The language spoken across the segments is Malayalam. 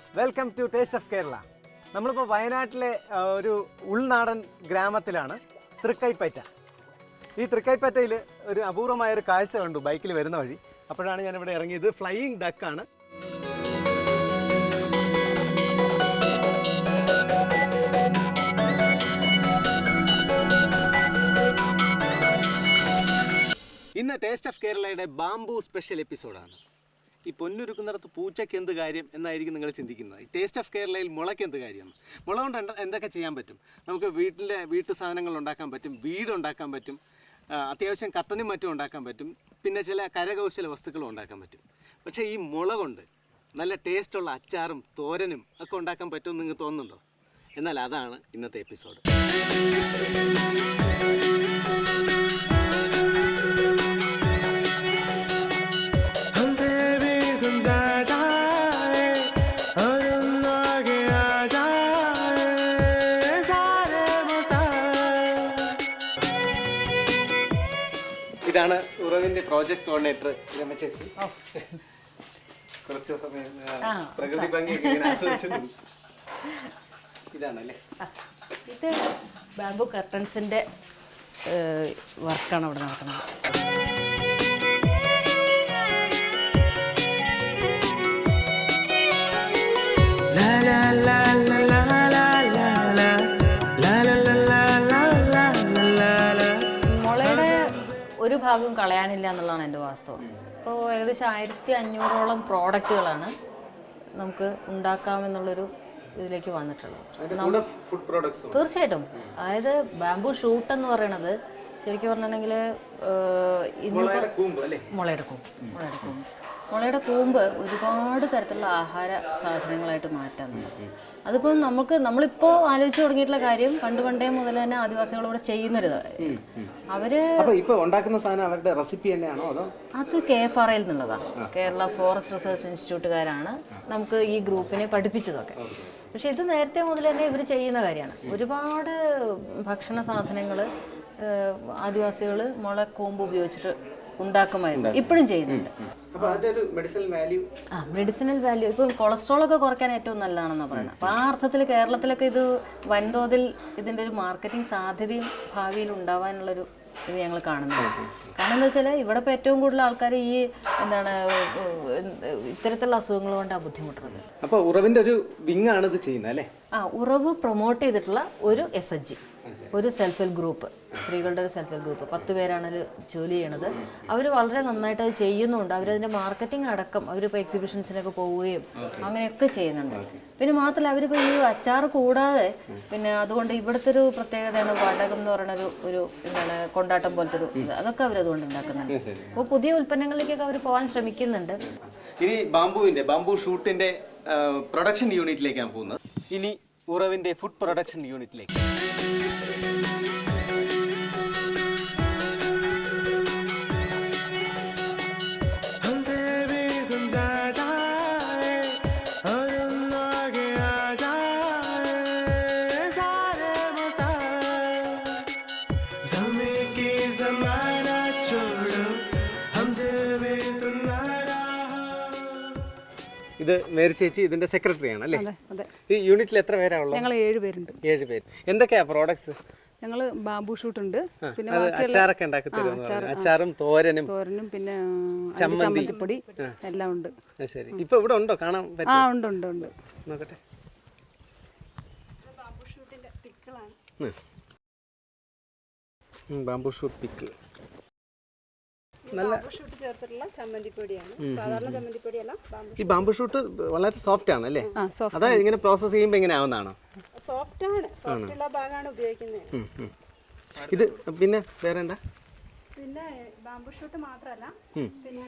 Friends welcome to taste of Kerala നമ്മളിപ്പോൾ വയനാട്ടിലെ ഒരു ഉൾനാടൻ ഗ്രാമത്തിലാണ് തൃക്കൈപ്പറ്റ. ഈ തൃക്കൈപ്പറ്റയിൽ ഒരു അപൂർവമായ ഒരു കാഴ്ച കണ്ടു ബൈക്കിൽ വരുന്ന വഴി. അപ്പോഴാണ് ഞാൻ ഇവിടെ ഇറങ്ങിയത് ഫ്ലൈയിങ് ഡക്കാണ് ഇന്ന് ടേസ്റ്റ് ഓഫ് കേരളയുടെ ബാംബു സ്പെഷ്യൽ എപ്പിസോഡാണ് ഈ പൊന്നുരുക്കുന്നിടത്ത് പൂച്ചയ്ക്ക് എന്ത് കാര്യം എന്നായിരിക്കും നിങ്ങൾ ചിന്തിക്കുന്നത്? ടേസ്റ്റ് ഓഫ് കേരളയിൽ മുളയ്ക്ക് എന്ത് കാര്യം മുള കൊണ്ട് എന്തൊക്കെ ചെയ്യാൻ പറ്റും? നമുക്ക് വീട്ടിലെ വീട്ടു സാധനങ്ങൾ ഉണ്ടാക്കാൻ പറ്റും വീട് ഉണ്ടാക്കാൻ പറ്റും അത്യാവശ്യം കട്ടനും മറ്റും ഉണ്ടാക്കാൻ പറ്റും പിന്നെ ചില കരകൗശല വസ്തുക്കളും ഉണ്ടാക്കാൻ പറ്റും. പക്ഷേ ഈ മുള കൊണ്ട് നല്ല ടേസ്റ്റുള്ള അച്ചാറും തോരനും ഒക്കെ ഉണ്ടാക്കാൻ പറ്റുമെന്ന് നിങ്ങൾക്ക് തോന്നുന്നുണ്ടോ? എന്നാൽ അതാണ് ഇന്നത്തെ എപ്പിസോഡ് ഇതാണ് ഉറവിന്റെ പ്രോജക്ട് കോർഡിനേറ്റർ രമ ചേച്ചി. കുറച്ച് സമയം ആ, പ്രകൃതി ഭംഗിയൊക്കെ ഇങ്ങനെ ആസ്വദിച്ചു ഇതാണല്ലേ? ഇത് ബാംബു കർട്ടൻസിന്റെ വർക്കാണ് അവിടെ നടക്കുന്നത്. la la la ഭാഗവും കളയാനില്ല എന്നുള്ളതാണ് എന്റെ വാസ്തവം. അപ്പോൾ ഏകദേശം ആയിരത്തി അഞ്ഞൂറോളം പ്രോഡക്റ്റുകളാണ് നമുക്ക് ഉണ്ടാക്കാമെന്നുള്ളൊരു ഇതിലേക്ക് വന്നിട്ടുള്ളത്. തീർച്ചയായിട്ടും. അതായത് ബാംബു ഷൂട്ട് എന്ന് പറയണത് ശരിക്കും പറഞ്ഞിട്ടുണ്ടെങ്കിൽ മുളയെടുക്കും മുളയെടുക്കും മുളയുടെ കൂമ്പ് ഒരുപാട് തരത്തിലുള്ള ആഹാര സാധനങ്ങളായിട്ട് മാറ്റാൻ അതിപ്പോൾ നമുക്ക് നമ്മളിപ്പോൾ ആലോചിച്ചു തുടങ്ങിയിട്ടുള്ള കാര്യം പണ്ട് പണ്ടേ മുതൽ തന്നെ ആദിവാസികളോട് ഇവിടെ ചെയ്യുന്നൊരു. അവർ ഉണ്ടാക്കുന്ന സാധനം അവരുടെ റെസിപ്പി തന്നെയാണോ അതോ? അത് കെ എഫ് ആർ ഐയിൽ നിന്നുള്ളതാണ് കേരള ഫോറസ്റ്റ് റിസർച്ച് ഇൻസ്റ്റിറ്റ്യൂട്ടുകാരാണ് നമുക്ക് ഈ ഗ്രൂപ്പിനെ പഠിപ്പിച്ചതൊക്കെ. പക്ഷെ ഇത് നേരത്തെ മുതൽ തന്നെ ഇവർ ചെയ്യുന്ന കാര്യമാണ്. ഒരുപാട് ഭക്ഷണ സാധനങ്ങൾ ആദിവാസികൾ മുളക്കൂമ്പ് കൂമ്പ് ഉപയോഗിച്ചിട്ട് ഉണ്ടാക്കുമായിരുന്നു. ഇപ്പോഴും ചെയ്യുന്നുണ്ട്. ആ മെഡിസിനൽ വാല്യൂ ഇപ്പം കൊളസ്ട്രോൾ ഒക്കെ കുറയ്ക്കാൻ ഏറ്റവും നല്ലതാണെന്ന് പറയുന്നത്. അപ്പം ആ അർത്ഥത്തിൽ കേരളത്തിലൊക്കെ ഇത് വൻതോതിൽ ഇതിന്റെ ഒരു മാർക്കറ്റിംഗ് സാധ്യതയും ഭാവിയിൽ ഉണ്ടാവാനുള്ളൊരു ഇത് ഞങ്ങൾ കാണുന്നത് കാരണം എന്താ വെച്ചാൽ ഇവിടെ ഇപ്പോൾ ഏറ്റവും കൂടുതൽ ആൾക്കാർ ഈ എന്താണ് ഇത്തരത്തിലുള്ള അസുഖങ്ങൾ കൊണ്ടാണ് ബുദ്ധിമുട്ടുന്നത്. അപ്പോൾ ഉറവിന്റെ ഒരു വിങ് ആണ് ഇത് ചെയ്യുന്നത് അല്ലേ? ആ ഉറവ് പ്രൊമോട്ട് ചെയ്തിട്ടുള്ള ഒരു എസ് എച്ച് ജി ഒരു സെൽഫ് ഹെൽപ്പ് ഗ്രൂപ്പ് സ്ത്രീകളുടെ ഒരു സെൽഫ് ഹെൽപ്പ് ഗ്രൂപ്പ് പത്ത് പേരാണ് അതിൽ ജോലി ചെയ്യണത്. അവർ വളരെ നന്നായിട്ട് അത് ചെയ്യുന്നുണ്ട്. അവരതിന്റെ മാർക്കറ്റിംഗ് അടക്കം അവരിപ്പോൾ എക്സിബിഷൻസിനൊക്കെ പോവുകയും അങ്ങനെയൊക്കെ ചെയ്യുന്നുണ്ട്. പിന്നെ മാത്രമല്ല അവരിപ്പോൾ ഈ അച്ചാർ കൂടാതെ പിന്നെ അതുകൊണ്ട് ഇവിടുത്തെ ഒരു പ്രത്യേകതയാണ് വടകം എന്ന് പറയുന്ന ഒരു ഒരു എന്താണ് കൊണ്ടാട്ടം പോലത്തെ ഒരു. അതൊക്കെ അവരതുകൊണ്ട് ഉണ്ടാക്കുന്നുണ്ട്. അപ്പോൾ പുതിയ ഉൽപ്പന്നങ്ങളിലേക്കൊക്കെ അവർ പോകാൻ ശ്രമിക്കുന്നുണ്ട്. ഇനി ബാംബുവിന്റെ ബാംബു ഷൂട്ടിന്റെ പ്രൊഡക്ഷൻ യൂണിറ്റിലേക്കാണ് പോകുന്നത്. ഇനി ഉറവിന്റെ ഫുഡ് പ്രൊഡക്ഷൻ യൂണിറ്റിലേക്ക് ഇത് മേരി ചേച്ചി ഇതിന്റെ സെക്രട്ടറി ആണ് അല്ലേ? അതെ ഈ യൂണിറ്റിൽ എത്ര പേരാ ഉള്ളത് ഞങ്ങൾ ഏഴ് പേരുണ്ട്. ഏഴ് പേര്. എന്തൊക്കെയാ പ്രോഡക്ട്സ് ഞങ്ങൾ ബാംബു ഷൂട്ട് ഉണ്ട്. പിന്നെ അച്ചാറൊക്കെ ഉണ്ടാക്കി തരും അച്ചാറും തോരനും. തോരനും പിന്നെ. ചമ്മന്തിപ്പൊടി എല്ലാം ഉണ്ട്. ശരി. ഇപ്പൊ ഇവിടെ ഉണ്ടോ? കാണാൻ ആ ഉണ്ട് ഉണ്ട് ഉണ്ട്. നോക്കട്ടെ. ബാംബു ഷൂട്ട് പിക്കിൾ നല്ല ഷൂട്ട് ചേർത്തിട്ടുള്ള ചമ്മന്തിപ്പൊടിയാണ്. സാധാരണ ചമ്മന്തിപ്പൊടിയല്ല ബാമ്പു ഈ ബാംബു ഷൂട്ട് വളരെ സോഫ്റ്റ് ആണ് അല്ലേ? അതായത് ഇങ്ങനെ പ്രോസസ് ചെയ്യുമ്പോൾ ഇങ്ങനെ ആവുന്നതാണോ? സോഫ്റ്റ് ആണ്. സോഫ്റ്റ് ഉള്ള ഭാഗമാണ് ഉപയോഗിക്കുന്നത്. ഇത് പിന്നെ വേറെ എന്താ പിന്നെ ബാമ്പു ഷൂട്ട് മാത്രമല്ല പിന്നെ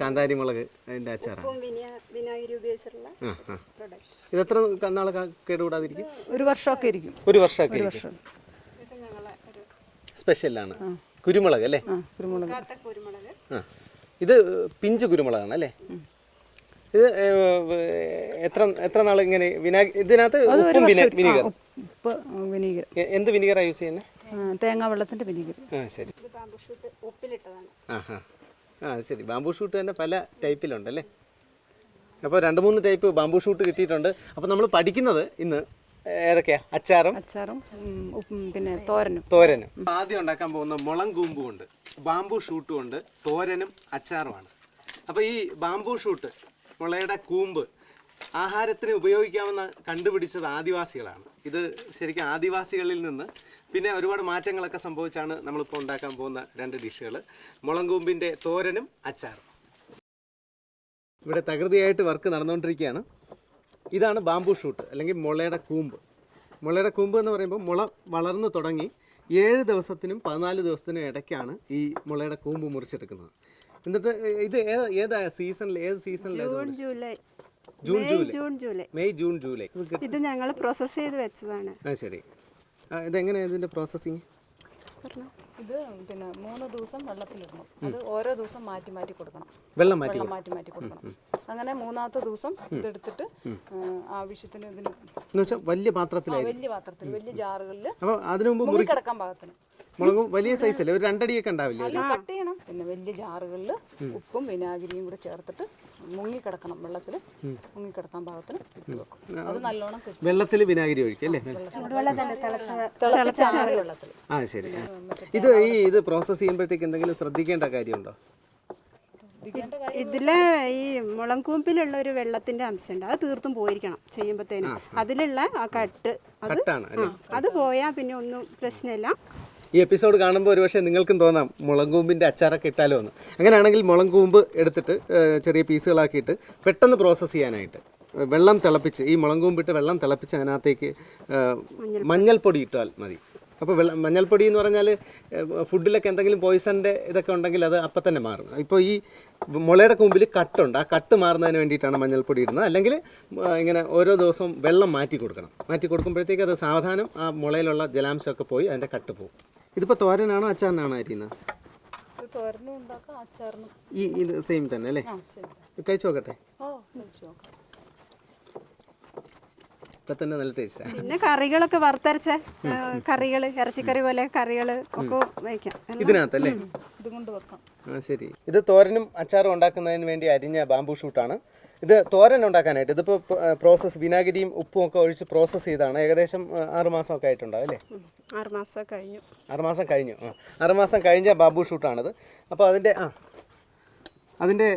കാന്താരി മുളക് അതിന്റെ അച്ചാറാണ്. വിനാഗിരി ഉപയോഗിച്ചിട്ടുള്ള ഇത് എത്ര നാൾ കേടുകൂടാതിരിക്കും? ഒരു വർഷമൊക്കെ ഇരിക്കും. ഒരു വർഷമൊക്കെ ഇരിക്കും. വർഷം. ഇത് ഞങ്ങളെ ഒരു സ്പെഷ്യലാണ് കുരുമുളക് അല്ലേ? ആ കുരുമുളക്. ആ. ഇത് പിഞ്ച് കുരുമുളകാണ് അല്ലേ? ഇത് എത്ര എത്ര നാൾ ഇങ്ങനെ വിനാ ഇതിനകത്ത് ഉപ്പും വിന- വിനീഗർ ഉപ്പ് വിനീഗർ. എ- എന്ത് വിനീഗറാണ് യൂസ് ചെയ്യുന്നത് തേങ്ങാ വെള്ളത്തിന്റെ വിനീഗർ. ആ ശരി. ഇത് ബാമ്പു ഷൂട്ട് ഉപ്പിലിട്ടതാണ്. ആ ആ ആ ശരി. ബാംബൂ ഷൂട്ട് തന്നെ പല ടൈപ്പിലുണ്ടല്ലേ അപ്പോൾ രണ്ട് മൂന്ന് ടൈപ്പ് ബാമ്പു ഷൂട്ട് കിട്ടിയിട്ടുണ്ട്. അപ്പോൾ നമ്മൾ പഠിക്കുന്നത് ഇന്ന് ഏതൊക്കെയാ? അച്ചാറും? അച്ചാറും പിന്നെ തോരനും. തോരനും. ആദ്യം ഉണ്ടാക്കാൻ പോകുന്ന മുളം കൂമ്പും ഉണ്ട്. ബാംബു ഷൂട്ടും ഉണ്ട്. തോരനും അച്ചാറുമാണ്. അപ്പോൾ ഈ ബാംബു ഷൂട്ട് മുളയുടെ കൂമ്പ് ആഹാരത്തിന് ഉപയോഗിക്കാമെന്ന് കണ്ടുപിടിച്ചത് ആദിവാസികളാണ്. ഇത് ശരിക്കും ആദിവാസികളിൽ നിന്ന് പിന്നെ ഒരുപാട് മാറ്റങ്ങളൊക്കെ സംഭവിച്ചാണ് നമ്മളിപ്പോൾ ഉണ്ടാക്കാൻ പോകുന്ന രണ്ട് ഡിഷുകൾ മുളം കൂമ്പിന്റെ തോരനും അച്ചാറും. ഇവിടെ തകൃതിയായിട്ട് വർക്ക് നടന്നുകൊണ്ടിരിക്കുകയാണ്. ഇതാണ് ബാംബു ഷൂട്ട് അല്ലെങ്കിൽ മുളയുടെ കൂമ്പ്. മുളയുടെ കൂമ്പ് എന്ന് പറയുമ്പോൾ മുള വളർന്നു തുടങ്ങി ഏഴ് ദിവസത്തിനും പതിനാല് ദിവസത്തിനും ഇടയ്ക്കാണ് ഈ മുളയുടെ കൂമ്പ് മുറിച്ചെടുക്കുന്നത്. എന്നിട്ട് ഇത് ഏത് ഏതാ സീസണിൽ ഏത് സീസണിലായിരുന്നു July. June July. June July. May June July. ഇത് ഞങ്ങൾ പ്രോസസ്സ് ചെയ്ത് വെച്ചതാണ്. ആ ശരി ഇതെങ്ങനെയാണ് ഇതിന്റെ പ്രോസസ്സിങ് ഇത് പിന്നെ മൂന്ന് ദിവസം വെള്ളത്തിലിടണം. അത് ഓരോ ദിവസം മാറ്റി മാറ്റി കൊടുക്കണം. വെള്ളം മാറ്റി മാറ്റി മാറ്റി കൊടുക്കണം. അങ്ങനെ മൂന്നാമത്തെ ദിവസം ഇതെടുത്തിട്ട് ആവശ്യത്തിന് ഇതിന് വലിയ പാത്രത്തിൽ വലിയ പാത്രത്തിൽ വലിയ ജാറുകളിൽ അപ്പോൾ അതിനു മുമ്പ് മുറി കിടക്കാൻ പാകത്തിന്. മുളകും വലിയ സൈസല്ലേ ഒരു രണ്ടടിയൊക്കെ ഉണ്ടാവില്ലേ? കട്ട് ചെയ്യണം. പിന്നെ വലിയ ജാറുകളിൽ ഉപ്പും വിനാഗിരിയും കൂടെ ചേർത്തിട്ട് മുങ്ങി കിടക്കണം വെള്ളത്തിൽ മുങ്ങിക്കിടക്കാൻ പാകത്തിന് ഇട്ട് വെക്കും. അത് നല്ലോണം വെള്ളത്തിൽ വിനാഗിരി ഒഴിക്കും അല്ലേ? വെള്ളത്തിൽ ആ ശരി. ഇത് ഈ ഇത് പ്രോസസ്സ് ചെയ്യുമ്പോഴത്തേക്ക് എന്തെങ്കിലും ശ്രദ്ധിക്കേണ്ട കാര്യമുണ്ടോ? ഇതിൽ ഈ മുളങ്കൂമ്പിലുള്ള ഒരു വെള്ളത്തിന്റെ അംശമുണ്ട്. അത് തീർത്തും പോയിരിക്കണം ചെയ്യുമ്പോഴത്തേനും അതിലുള്ള ആ കട്ട് അത് അത് പോയാൽ പിന്നെ ഒന്നും പ്രശ്നമില്ല. ഈ എപ്പിസോഡ് കാണുമ്പോൾ ഒരുപക്ഷെ നിങ്ങൾക്കും തോന്നാം മുളങ്കൂമ്പിന്റെ അച്ചാറൊക്കെ ഇട്ടാലോ എന്ന്. അങ്ങനെയാണെങ്കിൽ മുളങ്കൂമ്പ് എടുത്തിട്ട് ചെറിയ പീസുകളാക്കിയിട്ട് പെട്ടെന്ന് പ്രോസസ്സ് ചെയ്യാനായിട്ട്. വെള്ളം തിളപ്പിച്ച് ഈ മുളങ്കൂമ്പിട്ട് വെള്ളം തിളപ്പിച്ച് അതിനകത്തേക്ക് മഞ്ഞൾപ്പൊടി. ഇട്ടാൽ മതി. അപ്പോൾ വെള്ളം മഞ്ഞൾപ്പൊടി എന്ന് പറഞ്ഞാൽ ഫുഡിലൊക്കെ എന്തെങ്കിലും പോയിസന്റെ ഇതൊക്കെ ഉണ്ടെങ്കിൽ അത് അപ്പം തന്നെ മാറും. ഇപ്പോൾ ഈ മുളയുടെ കൂമ്പിൽ കട്ടുണ്ട്. ആ കട്ട് മാറുന്നതിന് വേണ്ടിയിട്ടാണ് മഞ്ഞൾപ്പൊടി ഇടുന്നത്. അല്ലെങ്കിൽ ഇങ്ങനെ ഓരോ ദിവസവും വെള്ളം മാറ്റി കൊടുക്കണം. മാറ്റി കൊടുക്കുമ്പോഴത്തേക്ക് അത് സാവധാനം ആ മുളയിലുള്ള ജലാംശമൊക്കെ പോയി അതിന്റെ കട്ട് പോകും. ഇതിപ്പോൾ തോരനാണോ അച്ചാറിനാണോ അരിയുന്നത് ഇത് തോരനും ഉണ്ടാക്കാം അച്ചാറിനും. ഈ ഇത് സെയിം തന്നെ അല്ലേ? കഴിച്ചു നോക്കട്ടെ. ഓ കഴിച്ചു നോക്കാം. ഇപ്പം തന്നെ നല്ല ടേസ്റ്റാണ് പിന്നെ കറികളൊക്കെ വറുത്തരച്ച. കറികൾ ഇറച്ചിക്കറി പോലെ കറികൾ ഒക്കെ വയ്ക്കാം. ഇതിനകത്തല്ലേ? ഇതുകൊണ്ട് വെക്കാം. ആ ശരി. ഇത് തോരനും അച്ചാറും ഉണ്ടാക്കുന്നതിന് വേണ്ടി അരിഞ്ഞ ബാംബു ഷൂട്ടാണ് ഇത് തോരൻ ഉണ്ടാക്കാനായിട്ട് ഇതിപ്പോൾ പ്രോസസ് വിനാഗിരിയും ഉപ്പും ഒക്കെ ഒഴിച്ച് പ്രോസസ്സ് ചെയ്താണ്. ഏകദേശം ആറുമാസം ഒക്കെ ആയിട്ടുണ്ടാവും അല്ലേ? ആറുമാസം കഴിഞ്ഞു. ആറുമാസം കഴിഞ്ഞു. ആ ആറുമാസം കഴിഞ്ഞ ബാബു ഷൂട്ടാണിത് അപ്പോൾ അതിന്റെ ആ അതിന്റെ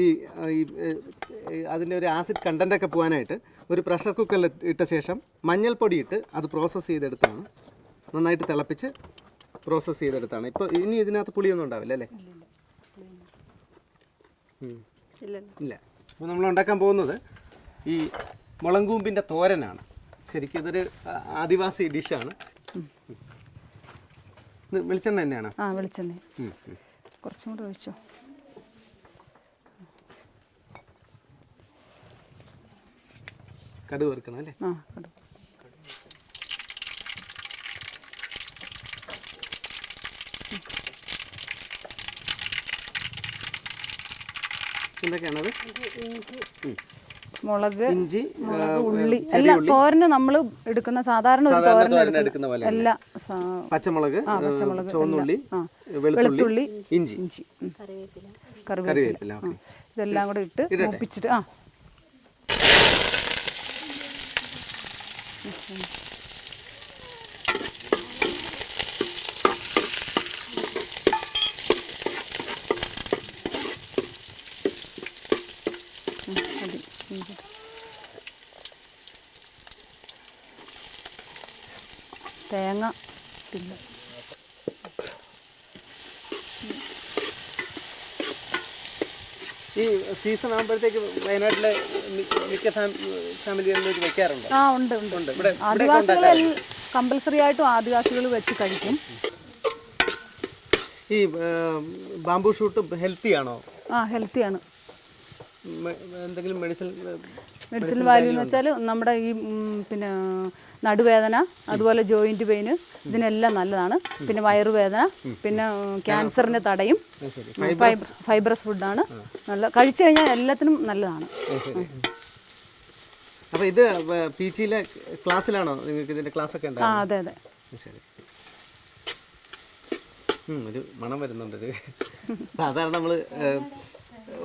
ഈ അതിന്റെ ഒരു ആസിഡ് കണ്ടന്റൊക്കെ പോകാനായിട്ട് ഒരു പ്രഷർ കുക്കറിൽ ഇട്ട ശേഷം മഞ്ഞൾപ്പൊടി ഇട്ട് അത് പ്രോസസ്സ് ചെയ്തെടുത്താണ്. നന്നായിട്ട് തിളപ്പിച്ച് പ്രോസസ്സ് ചെയ്തെടുത്താണ്. ഇപ്പോൾ ഇനി ഇതിനകത്ത് പുളിയൊന്നും ഉണ്ടാവില്ല അല്ലേ? ഇല്ല. അപ്പോൾ നമ്മൾ ഉണ്ടാക്കാൻ പോകുന്നത് ഈ മുളങ്കൂമ്പിന്റെ തോരനാണ്. ശരിക്കും ഇതൊരു ആദിവാസി ഡിഷാണ്. ഇത് വെളിച്ചെണ്ണ തന്നെയാണ്? ആ വെളിച്ചെണ്ണ. കുറച്ചും കൂടെ ഒഴിച്ചോ. കടുക് വറുക്കണം അല്ലേ? ആ എന്തൊക്കെയാണത്? മുളക് ഇഞ്ചി ഉള്ളി. അല്ല തോരന് നമ്മൾ എടുക്കുന്ന സാധാരണ ഒരു തോരൻ എടുക്കുന്ന പോലെ അല്ല എല്ലാ പച്ചമുളക് പച്ചമുളക് ചുവന്നുള്ളി വെളുത്തുള്ളി ഇഞ്ചി. ഇഞ്ചി. കറിവേപ്പില. കറിവേപ്പില. ഇതെല്ലാം കൂടെ ഇട്ട്? മൂപ്പിച്ചിട്ട് ആ ഉം, മതി. ഇഞ്ചി. തേങ്ങ ഇല്ല ഈ സീസൺ ആകുമ്പോഴത്തേക്ക് വയനാട്ടിലെ മിക്ക ഫാമിലികളിലേക്ക് വെക്കാറുണ്ട്? ആ ഉണ്ട് ഉണ്ട്. ഉണ്ട്. ഇവിടെ ആദിവാസികൾ കമ്പൽസറി ആയിട്ടും ആദിവാസികൾ വെച്ച് കഴിക്കും. ഈ ബാംബു ഷൂട്ട് ഹെൽത്തി ആണോ ആ ഹെൽത്തി ആണ് എന്തെങ്കിലും മെഡിസിൻ മെഡിസിൻ വാല്യൂ എന്ന് വെച്ചാൽ നമ്മുടെ ഈ പിന്നെ നടുവേദന അതുപോലെ ജോയിന്റ് പെയിന് ഇതിനെല്ലാം നല്ലതാണ്. പിന്നെ വയറുവേദന പിന്നെ ക്യാൻസറിന് തടയും ഫൈബ്രസ് ഫുഡാണ് നല്ല കഴിച്ചു കഴിഞ്ഞാൽ എല്ലാത്തിനും നല്ലതാണ്. അപ്പോൾ ഇത് പി ജിയിലെ ക്ലാസ്സിലാണോ നിങ്ങൾക്ക് ഇതിന്റെ ക്ലാസ് ഒക്കെ ആ അതെ അതെ. ശരി. ഒരു മണം വരുന്നുണ്ട് സാധാരണ നമ്മൾ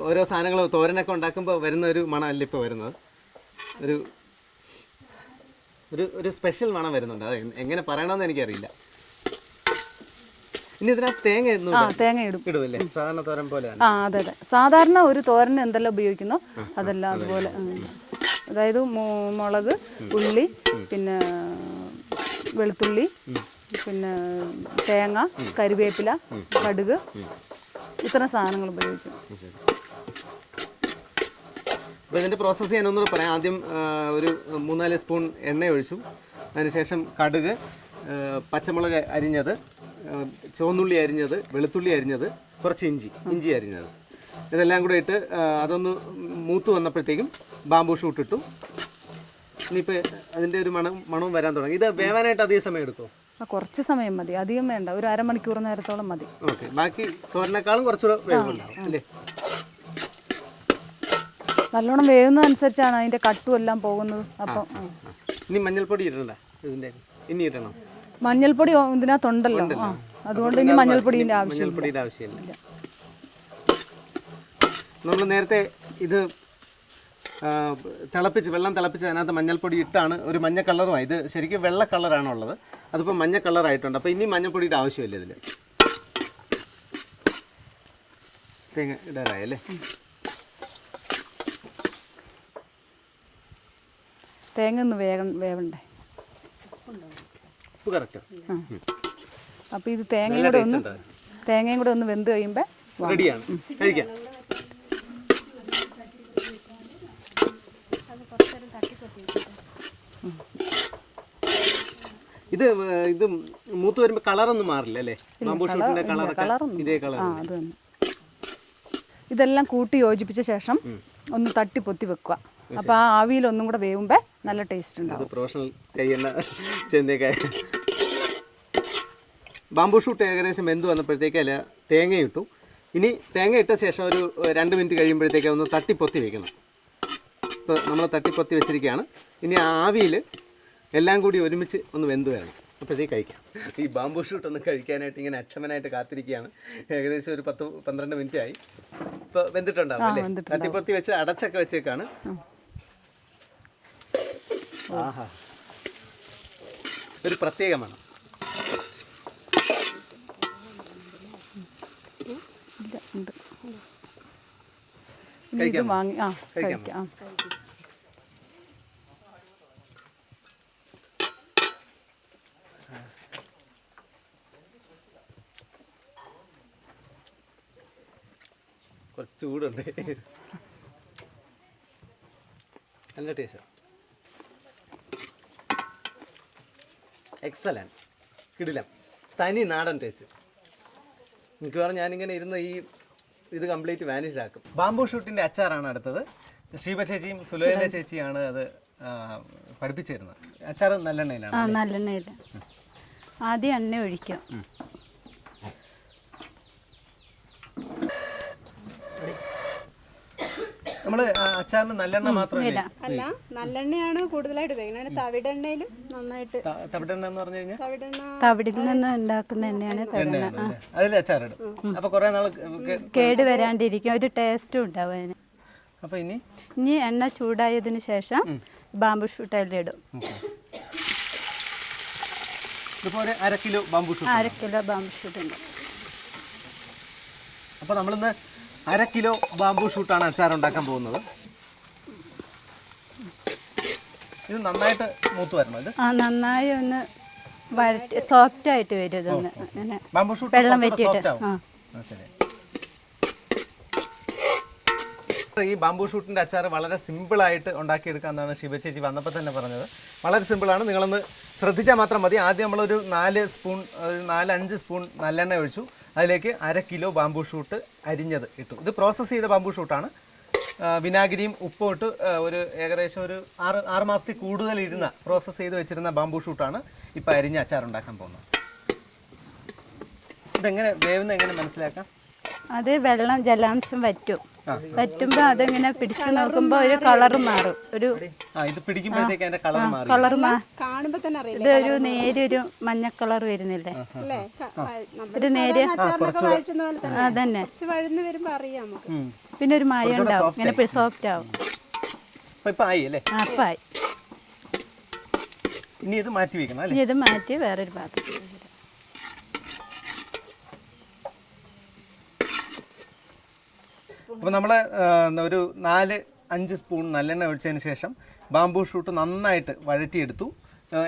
ഓരോ സാധനങ്ങൾ തോരനൊക്കെ ഉണ്ടാക്കുമ്പോൾ വരുന്ന ഒരു മണമല്ല ഇപ്പൊ വരുന്നത്? ഒരു ഒരു ഒരു സ്പെഷ്യൽ മണം വരുന്നുണ്ട്. അത് എങ്ങനെ പറയണമെന്ന് എനിക്കറിയില്ല. ഇനി ഇതിനകത്ത് തേങ്ങ ആ തേങ്ങ ഇടും. ഇടുമല്ലേ സാധാരണ തോരൻ പോലെ ആ അതെ അതെ. സാധാരണ ഒരു തോരൻ എന്തെല്ലാം ഉപയോഗിക്കുന്നു? അതെല്ലാം അതുപോലെ അതായത് മുളക് ഉള്ളി പിന്നെ വെളുത്തുള്ളി പിന്നെ തേങ്ങ കരിവേപ്പില കടുക് ഇത്തരം സാധനങ്ങൾ ഉപയോഗിക്കും. അപ്പോൾ ഇതിന്റെ പ്രോസസ്സ് ഞാൻ ഒന്നുകൂടെ പറയാം. ആദ്യം ഒരു മൂന്നാൽ സ്പൂൺ എണ്ണ ഒഴിച്ചു. അതിനുശേഷം കടുക് പച്ചമുളക് അരിഞ്ഞത് ചുവന്നുള്ളി അരിഞ്ഞത് വെളുത്തുള്ളി അരിഞ്ഞത് കുറച്ച് ഇഞ്ചി ഇഞ്ചി അരിഞ്ഞത്. ഇതെല്ലാം കൂടെ ഇട്ട് അതൊന്ന് മൂത്ത് വന്നപ്പോഴത്തേക്കും ബാമ്പൂ ഷൂട്ട് ഇട്ടു. ഇനിയിപ്പോൾ അതിന്റെ ഒരു മണം മണവും വരാൻ തുടങ്ങി. ഇത് വേവാനായിട്ട് അധിക സമയം എടുക്കും കുറച്ച് സമയം മതി. അധികം വേണ്ട. ഒരു അരമണിക്കൂർ നേരത്തോളം മതി. ഓക്കെ. ബാക്കി തോരനേക്കാളും കുറച്ചുകൂടെ വേവുണ്ടാവും അല്ലേ? നല്ലോണം വേവുന്നതനുസരിച്ചാണ് അതിന്റെ കട്ടും എല്ലാം പോകുന്നത്. അപ്പം. ഇനി മഞ്ഞൾപ്പൊടി ഇടണ്ട ഇതിന്റെ ഇനി ഇടണം. മഞ്ഞൾപ്പൊടി ഇതിനകത്തുണ്ടല്ലോ. ആ അതുകൊണ്ട് ഇനി ആവശ്യം മഞ്ഞൾപ്പൊടിയുടെ ആവശ്യമില്ല. നമ്മൾ നേരത്തെ ഇത് തിളപ്പിച്ച് വെള്ളം തിളപ്പിച്ച് അതിനകത്ത് മഞ്ഞൾപ്പൊടി ഇട്ടാണ് ഒരു മഞ്ഞ കളറുമായി. ഇത് ശരിക്കും വെള്ള കളറാണുള്ളത് അതിപ്പോൾ മഞ്ഞ കളറായിട്ടുണ്ട്. അപ്പോൾ ഇനി മഞ്ഞൾപ്പൊടിയുടെ ആവശ്യമില്ല ഇതിൽ തേങ്ങ ഇടാറായി തേങ്ങ ഒന്ന് വേഗം വേവണ്ടേ? അപ്പോൾ ഇത് തേങ്ങയും കൂടെ ഒന്ന് തേങ്ങയും കൂടെ ഒന്ന് വെന്ത് കഴിയുമ്പോൾ റെഡിയാണ് കഴിക്കാം. ഇത് ഇത് മൂത്ത് വരുമ്പോൾ കളറൊന്നും മാറില്ല അല്ലേ? ഇതേ കളർ തന്നെ. ഇതെല്ലാം കൂട്ടി യോജിപ്പിച്ച ശേഷം ഒന്ന് തട്ടി പൊത്തി വെക്കുക. അപ്പോൾ ആ ആവിയിൽ ഒന്നും കൂടെ വേവുമ്പോൾ നല്ല ടേസ്റ്റ് ഉണ്ടാവും. പ്രൊഫഷണൽ ചെന്നേക്കായ. ബാംബൂ ഷൂട്ട് ഏകദേശം വെന്ത് വന്നപ്പോഴത്തേക്ക് അല്ല തേങ്ങ ഇട്ടു ഇനി തേങ്ങ ഇട്ട ശേഷം ഒരു രണ്ട് മിനിറ്റ് കഴിയുമ്പോഴത്തേക്ക് ഒന്ന് തട്ടിപ്പൊത്തി വെക്കണം. ഇപ്പോൾ നമ്മൾ തട്ടിപ്പൊത്തി വെച്ചിരിക്കുകയാണ് ഇനി ആവിയിൽ എല്ലാം കൂടി ഒരുമിച്ച് ഒന്ന് വെന്ത് വേണം അപ്പോഴത്തേക്ക് കഴിക്കാം. ഈ ബാംബൂ ഷൂട്ട് ഒന്ന് കഴിക്കാനായിട്ട് ഇങ്ങനെ അക്ഷമനായിട്ട് കാത്തിരിക്കുകയാണ്. ഏകദേശം ഒരു പത്ത് പന്ത്രണ്ട് മിനിറ്റ് ആയി. ഇപ്പോൾ വെന്തിട്ടുണ്ടാവും അല്ലേ? തട്ടിപ്പൊത്തി വെച്ച് അടച്ചൊക്കെ വെച്ചേക്കാണ്. ആഹാ. ഒരു പ്രത്യേകമാണ്. ഇത് വാങ്ങി ആ കഴിക്കാം കുറച്ച് ചൂടുണ്ട്. നല്ല ടേസ്റ്റ്. എക്സലന്റ് കിടിലം. തനി നാടൻ ടേസ്റ്റ് മിക്കവാറും ഞാനിങ്ങനെ ഇരുന്ന് ഈ ഇത് കംപ്ലീറ്റ് വാനിഷ് ആക്കും. ബാംബു ഷൂട്ടിന്റെ അച്ചാറാണ് അടുത്തത്. ഷീബ ചേച്ചിയും സുലേന ചേച്ചിയാണ് അത് പഠിപ്പിച്ചിരുന്നത്. അച്ചാർ നല്ലെണ്ണയിലാണ് ആ നല്ലെണ്ണയിൽ ആദ്യം എണ്ണ ഒഴിക്കാം. നമ്മൾ അച്ചാറിന് നല്ലെണ്ണ മാത്രമല്ല അല്ല? നല്ലെണ്ണയാണ് കൂടുതലായിട്ട് ഉപയോഗിക്കുന്നത്. അതിന് തവിടെണ്ണയിൽ നന്നായിട്ട് തവിടെണ്ണ എന്ന് പറഞ്ഞു കഴിഞ്ഞാൽ? തവിടെണ്ണ തവിടിൽ നിന്ന് ഉണ്ടാക്കുന്ന എണ്ണയാണ് തവിടെണ്ണ. അതിൽ അച്ചാറിടും. അപ്പോൾ കുറേ നാൾ കേട് വരാണ്ടിരിക്കും. ഒരു ടേസ്റ്റും ഉണ്ടാവും അതിന്. അപ്പോൾ ഇനി? ഇനി എണ്ണ ചൂടായതിന് ശേഷം ബാമ്പു ഷൂട്ട് അതിലിടും അര കിലോ ബാമ്പു ഷൂട്ട് അര കിലോ ബാമ്പു ഷൂട്ട് ഉണ്ട്. അപ്പോൾ നമ്മളിന്ന് അര കിലോ ബാമ്പു ഷൂട്ടാണ് അച്ചാർ ഉണ്ടാക്കാൻ പോകുന്നത്. ഇത് നന്നായിട്ട് മൂത്ത് വരണം ഇത്? ആ നന്നായി ഒന്ന് വഴറ്റി സോഫ്റ്റ് ആയിട്ട് വരും ഇതൊന്ന്. അങ്ങനെ ബാമ്പു ഷൂട്ട് വെള്ളം വെച്ചിട്ട്. ആ. ശരി. ഈ ബാംബൂ ഷൂട്ടിന്റെ അച്ചാർ വളരെ സിമ്പിളായിട്ട് ഉണ്ടാക്കിയെടുക്കാമെന്നാണ് ശിവ ശിവചേച്ചി വന്നപ്പോൾ തന്നെ പറഞ്ഞത്. വളരെ സിമ്പിളാണ് നിങ്ങളൊന്ന് ശ്രദ്ധിച്ചാൽ മാത്രം മതി. ആദ്യം നമ്മളൊരു നാല് സ്പൂൺ ഒരു നാല് അഞ്ച് സ്പൂൺ നല്ലെണ്ണ ഒഴിച്ചു. അതിലേക്ക് അര കിലോ ബാമ്പു ഷൂട്ട് അരിഞ്ഞത് ഇട്ടു. ഇത് പ്രോസസ്സ് ചെയ്ത ബാമ്പു ഷൂട്ടാണ്. വിനാഗിരിയും ഉപ്പും ഇട്ട് ഒരു ഏകദേശം ഒരു ആറ് ആറ് മാസത്തിൽ കൂടുതൽ ഇരുന്ന പ്രോസസ്സ് ചെയ്ത് വെച്ചിരുന്ന ബാമ്പു ഷൂട്ടാണ് ഇപ്പോൾ അരിഞ്ഞ അച്ചാർ ഉണ്ടാക്കാൻ പോകുന്നത്. ഇതെങ്ങനെ വേവുന്ന എങ്ങനെ മനസ്സിലാക്കാം? അത് വെള്ളം ജലാംശം വറ്റും. വറ്റുമ്പോൾ അതിങ്ങനെ പിടിച്ചു നോക്കുമ്പോൾ ഒരു കളർ മാറും. ഒരു ആ ഇത് പിടിക്കുമ്പോഴത്തേക്ക് അതിന്റെ കളർ മാറി. കളർ കാണുമ്പോൾ തന്നെ അറിയില്ല ഇതൊരു നേരൊരു മഞ്ഞ കളർ വരുന്നില്ലേ? ഒരു നേര് അതന്നെ. പിന്നെ ഒരു മായ ഉണ്ടാവും. ഇങ്ങനെ സോഫ്റ്റ് ആവും. ഇനി ഇത് മാറ്റി വയ്ക്കണം അല്ലേ? ഇനി ഇത് മാറ്റി വേറൊരു പാത്രത്തിൽ അപ്പോൾ നമ്മൾ ഒരു നാല് അഞ്ച് സ്പൂൺ നല്ലെണ്ണ ഒഴിച്ചതിന് ശേഷം ബാംബൂ ഷൂട്ട് നന്നായിട്ട് വഴറ്റിയെടുത്തു.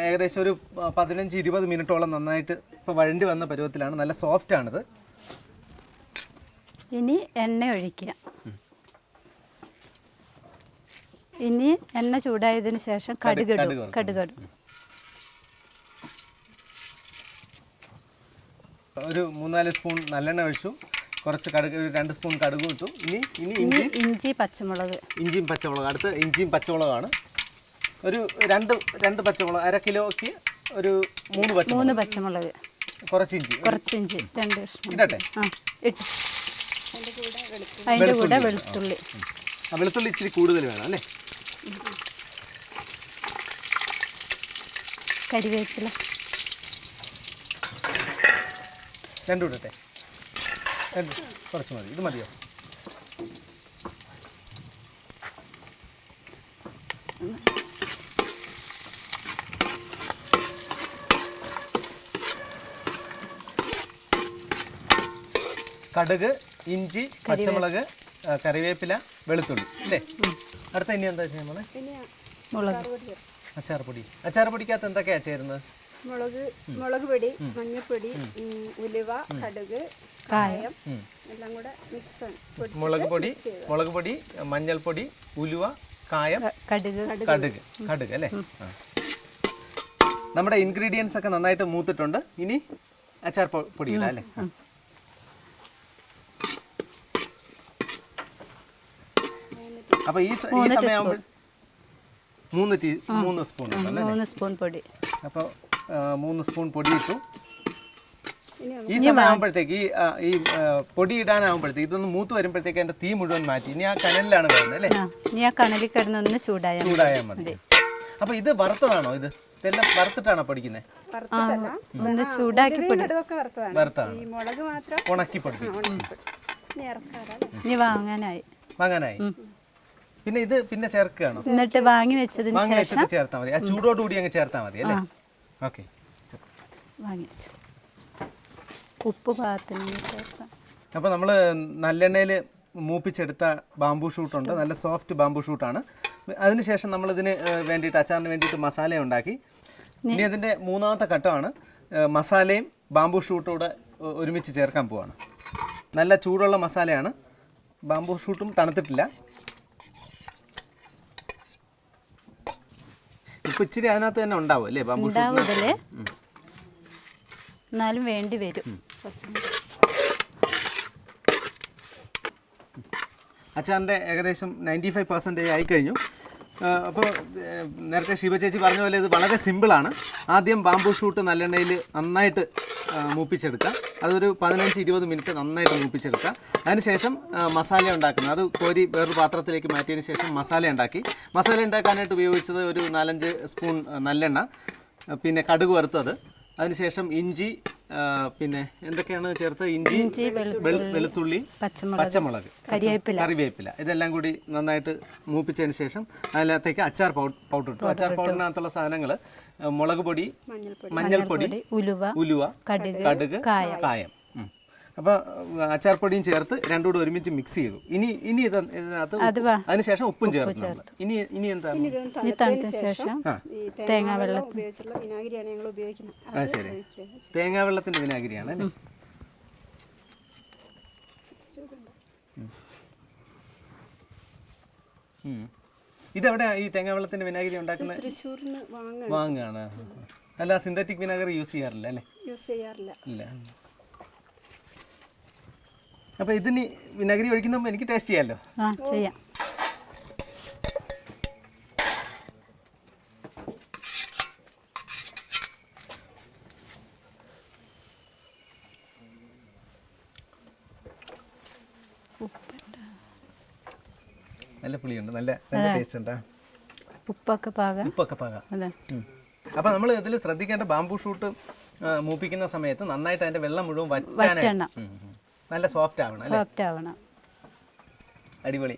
ഏകദേശം ഒരു പതിനഞ്ച് ഇരുപത് മിനിറ്റോളം നന്നായിട്ട് ഇപ്പോൾ വഴണ്ടി വന്ന പരുവത്തിലാണ്. നല്ല സോഫ്റ്റ് ആണിത്. ഇനി എണ്ണ ഒഴിക്കുക. ഇനി എണ്ണ ചൂടായതിനു ശേഷം കടുകിടും കടുകിടും ഒരു മൂന്നാൽ സ്പൂൺ നല്ലെണ്ണ ഒഴിച്ചു. കുറച്ച് കടുക് രണ്ട് സ്പൂൺ കടുകും ഇട്ടു. ഇനി ഇനി ഇഞ്ചി. ഇഞ്ചി പച്ചമുളക്. ഇഞ്ചിയും പച്ചമുളക്. അടുത്ത് ഇഞ്ചിയും പച്ചമുളകാണ്. ഒരു രണ്ട് രണ്ട് പച്ചമുളക് അര കിലോയ്ക്ക് ഒരു മൂന്ന് പച്ചമുളക്. മൂന്ന് പച്ചമുളക്. കുറച്ച് ഇഞ്ചി. കുറച്ച് ഇഞ്ചി. രണ്ട് ഇടട്ടെ. ആ ഇട്ടു. അതിന്റെ കൂടെ വെളുത്തുള്ളി. ആ വെളുത്തുള്ളി ഇച്ചിരി കൂടുതൽ വേണം അല്ലേ? കരിവേപ്പില. രണ്ടും ഇടട്ടെ. കുറച്ച് മതി. ഇത് മതിയോ? കടുക് ഇഞ്ചി പച്ചമുളക് കറിവേപ്പില വെളുത്തുള്ളി. അല്ലേ അടുത്ത ഇനി എന്താ ചെയ്യാൻ അച്ചാർ പൊടി. അച്ചാർ പൊടിക്കകത്ത് എന്തൊക്കെയാ ചേരുന്നത്? മുളക് മുളക് പൊടി മഞ്ഞപ്പൊടി ഉലുവ കടുക് കായം. എല്ലാം കൂടെ മിക്സ് മുളക് പൊടി മുളക് പൊടി മഞ്ഞൾപ്പൊടി ഉലുവ കായം കടുക്. കടുക്. കടുക്. അല്ലേ? നമ്മുടെ ഇൻഗ്രീഡിയൻസ് ഒക്കെ നന്നായിട്ട് മൂത്തിട്ടുണ്ട്. ഇനി അച്ചാർ പൊടി പൊടിയിടാം അല്ലേ? അപ്പൊ ഈ ഈ സമയമാകുമ്പോൾ മൂന്ന് ടീ മൂന്ന് സ്പൂൺ മൂന്ന് സ്പൂൺ പൊടി. അപ്പോൾ മൂന്ന് സ്പൂൺ പൊടിയിട്ടു. ഇട്ടു ഇനി ഈ സമയമാകുമ്പോഴത്തേക്ക് ഈ ഈ പൊടി ഇടാനാകുമ്പോഴത്തേക്ക് ഇതൊന്ന് മൂത്ത് വരുമ്പോഴത്തേക്ക് അതിന്റെ തീ മുഴുവൻ മാറ്റി. ഇനി ആ കനലിലാണ് വരുന്നത് അല്ലേ? കനലിൽ ഇനി ആ കണലിൽ കിടന്നൊന്ന് ചൂടായാൽ മതി. ചൂടായാൽ മതി. അപ്പൊ ഇത് വറുത്തതാണോ ഇത്? ഇതെല്ലാം വറുത്തിട്ടാണോ പഠിക്കുന്നത് വറുത്തിട്ടല്ല. ഒന്ന് ചൂടാക്കി വറുത്താണ്. ഈ മുളക് മാത്രം ഉണക്കി പഠിക്കും ഇനി ഇനി വാങ്ങാനായി. വാങ്ങാനായി. പിന്നെ ഇത് പിന്നെ ചേർക്കുകയാണോ? എന്നിട്ട് വാങ്ങി വെച്ചതിന് ശേഷം ചേർത്താൽ മതി. ആ ചൂടോടുകൂടി അങ്ങ് ചേർത്താൽ മതി അല്ലേ? ഓക്കെ. വാങ്ങിച്ചു ഉപ്പ് പാകത്തിന് അപ്പോൾ നമ്മൾ നല്ലെണ്ണയിൽ മൂപ്പിച്ചെടുത്ത ബാംബു ഷൂട്ടുണ്ട്. നല്ല സോഫ്റ്റ് ബാംബു ഷൂട്ടാണ്. അതിനുശേഷം നമ്മളിതിന് ഇതിന് വേണ്ടിയിട്ട് അച്ചാറിന് വേണ്ടിയിട്ട് മസാല ഉണ്ടാക്കി. ഇനി അതിന്റെ മൂന്നാമത്തെ ഘട്ടമാണ് മസാലയും ബാംബു ഷൂട്ടൂടെ ഒരുമിച്ച് ചേർക്കാൻ പോവാണ്. നല്ല ചൂടുള്ള മസാലയാണ്. ബാംബു ഷൂട്ടും തണുത്തിട്ടില്ല. ഇപ്പം ഇച്ചിരി അതിനകത്ത് തന്നെ ഉണ്ടാവും അല്ലേ? ഉണ്ടാവും ഇതിൽ എന്നാലും വേണ്ടി വരും. അച്ചാറിന്റെ ഏകദേശം നയന്റി ഫൈവ് പെർസെന്റേജ് ആയിക്കഴിഞ്ഞു അപ്പോൾ നേരത്തെ ശിവ ചേച്ചി പറഞ്ഞ പോലെ ഇത് വളരെ സിമ്പിളാണ്. ആദ്യം ബാംബു ഷൂട്ട് നല്ലെണ്ണയിൽ നന്നായിട്ട് മൂപ്പിച്ചെടുക്കുക അതൊരു പതിനഞ്ച് ഇരുപത് മിനിറ്റ് നന്നായിട്ട് മൂപ്പിച്ചെടുക്കുക അതിനുശേഷം മസാല ഉണ്ടാക്കുന്നത് അത് കോരി വേറൊരു പാത്രത്തിലേക്ക് മാറ്റിയതിന് ശേഷം മസാല ഉണ്ടാക്കി. മസാല ഉണ്ടാക്കാനായിട്ട് ഉപയോഗിച്ചത് ഒരു നാലഞ്ച് സ്പൂൺ നല്ലെണ്ണ. പിന്നെ കടുക് വറുത്തത്. അതിനുശേഷം ഇഞ്ചി പിന്നെ എന്തൊക്കെയാണ് ചേർത്ത് ഇഞ്ചി വെളുത്തുള്ളി പച്ചമുളക് കറിവേപ്പില ഇതെല്ലാം കൂടി നന്നായിട്ട് മൂപ്പിച്ചതിന് ശേഷം അതിനകത്തേക്ക് അച്ചാർ പൗഡർ പൗഡർ ഇട്ടു. അച്ചാർ പൗഡറിനകത്തുള്ള സാധനങ്ങൾ മുളക് പൊടി മഞ്ഞൾപ്പൊടി ഉലുവ ഉലുവ കടുക് കടുക് കായം. അപ്പോൾ അച്ചാർപ്പൊടിയും ചേർത്ത് രണ്ടും കൂടി ഒരുമിച്ച് മിക്സ് ചെയ്തു. ഇനി ഇനി ഇത് ഇതിനകത്ത് അതിനുശേഷം ഉപ്പും ചേർത്ത്. ഇനി ഇനി എന്താണ്? ശേഷം തേങ്ങാ വെള്ളം ആ ശരി. തേങ്ങാ വെള്ളത്തിന്റെ വിനാഗിരിയാണ് അല്ലേ? ഇതെവിടെ ഇതെവിടെയാ ഈ തേങ്ങാ വെള്ളത്തിന്റെ വിനാഗിരി ഉണ്ടാക്കുന്നത്? തൃശ്ശൂരിൽ വാങ്ങാൻ വാങ്ങാണ് അല്ല സിന്തറ്റിക് വിനാഗിരി യൂസ് ചെയ്യാറില്ല അല്ലേ? യൂസ് ചെയ്യാറില്ല. ഇല്ല. അപ്പൊ ഇതിന് വിനാഗിരി ഒഴിക്കുന്ന എനിക്ക് ടേസ്റ്റ് ചെയ്യാമല്ലോ ആ ചെയ്യാം. നല്ല പുളിയുണ്ട് നല്ല നല്ല ടേസ്റ്റ് ഉണ്ട്. ഉപ്പൊക്കെ പാകാം. ഉപ്പൊക്കെ പാകാം. അതെ. അപ്പോൾ നമ്മൾ ഇതിൽ ശ്രദ്ധിക്കേണ്ട ബാംബു ഷൂട്ട് മൂപ്പിക്കുന്ന സമയത്ത് നന്നായിട്ട് അതിന്റെ വെള്ളം മുഴുവൻ വറ്റാനായിട്ട്. നല്ല സോഫ്റ്റ് ആവണം സോഫ്റ്റ് ആവണം. അടിപൊളി.